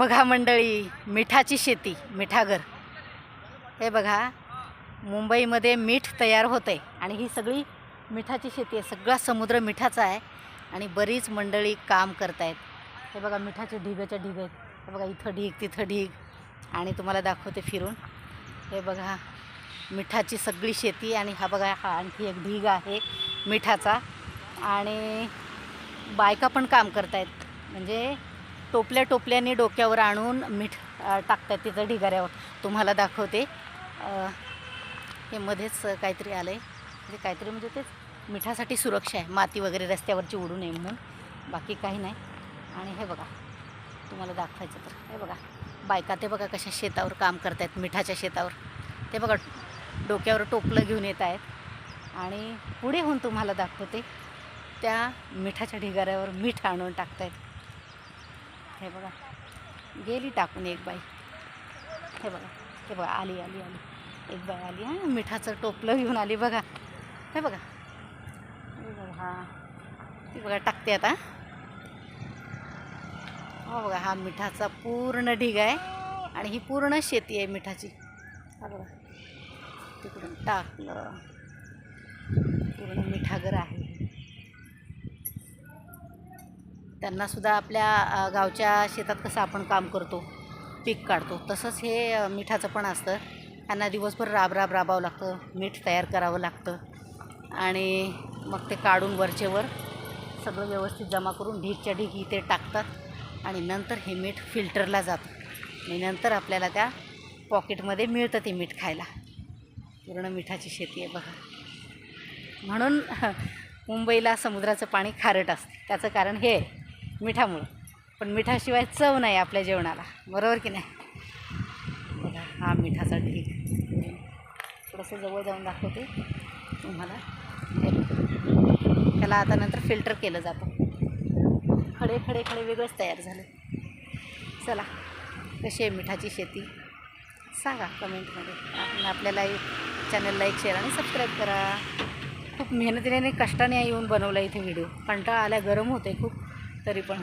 बघा मंडळी मिठाची शेती मिठागर. हे बघा मुंबईमध्ये मीठ तयार होतं आहे आणि ही सगळी मिठाची शेती आहे. सगळा समुद्र मिठाचा आहे आणि बरीच मंडळी काम करत आहेत हे बघा मिठाचे ढिगाच्या ढिग आहेत. हे बघा इथं ढीग तिथं ढीग. आणि तुम्हाला दाखवते फिरून. हे बघा मिठाची सगळी शेती आणि हा बघा हा आणखी एक ढीग आहे मिठाचा. आणि बायका पण काम करतायत. म्हणजे टोपल्या टोपल्याने डोक्यावर आणून मीठ टाकतात तिथं ढिगाऱ्यावर. तुम्हाला दाखवते. हे मध्येच काहीतरी आलं आहे म्हणजे काहीतरी म्हणजे तेच मिठासाठी सुरक्षा आहे. माती वगैरे रस्त्यावरची उडू नये म्हणून. बाकी काही नाही. आणि हे बघा. तुम्हाला दाखवायचं तर. हे बघा. बायका ते बघा कशा शेतावर काम करतायत मिठाच्या शेतावर. ते बघा डोक्यावर टोपलं घेऊन येत आहेत. आणि पुढे होऊन तुम्हाला दाखवते त्या मिठाच्या ढिगाऱ्यावर मीठ आणून टाकतायत. हे बघा. गेली टाकून एक बाई. हे बघा. हे बघा आली आली आली. एक बाई आली हां मिठाचं टोपलं घेऊन आली बघा. हे बघा. हे बघा हा. ती बघा टाकते आता. हो बघा हा मिठाचा पूर्ण ढीग आहे आणि ही पूर्ण शेती आहे मिठाची. हा बघा. तिकडून टाकलं. पूर्ण मिठागर आहे त्यांनासुद्धा आपल्या गावच्या शेतात कसं आपण काम करतो पीक काढतो तसंच हे मिठाचं पण असतं. त्यांना दिवसभर राब राब राबावं लागतं मीठ तयार करावं लागतं. आणि मग ते काढून वरचेवर सगळं व्यवस्थित जमा करून ढीगच्या ढीक इथे टाकतात आणि नंतर हे मीठ फिल्टरला जातं. आणि नंतर आपल्याला त्या पॉकेटमध्ये मिळतं ते मीठ खायला. पूर्ण मिठाची शेती आहे बघा. म्हणून मुंबईला समुद्राचं पाणी खारट असतं. त्याचं कारण हे आहे, मिठामुळं. पण मिठाशिवाय चव नाही आपल्या जेवणाला. बरोबर की नाही? बघा हा मिठाचा ढीक थोडंसं जवळ जाऊन दाखवते तुम्हाला. त्याला आता नंतर फिल्टर केलं जातं. खडे खडे खडे वेगळंच तयार झालं. चला कशी आहे मिठाची शेती? सांगा कमेंटमध्ये. आणि आपल्याला चॅनलला एक शेअर आणि सबस्क्राईब करा. खूप मेहनतीने आणि कष्टाने येऊन बनवला इथे व्हिडिओ. कंटाळा आल्या गरम होते खूप. तरी पण.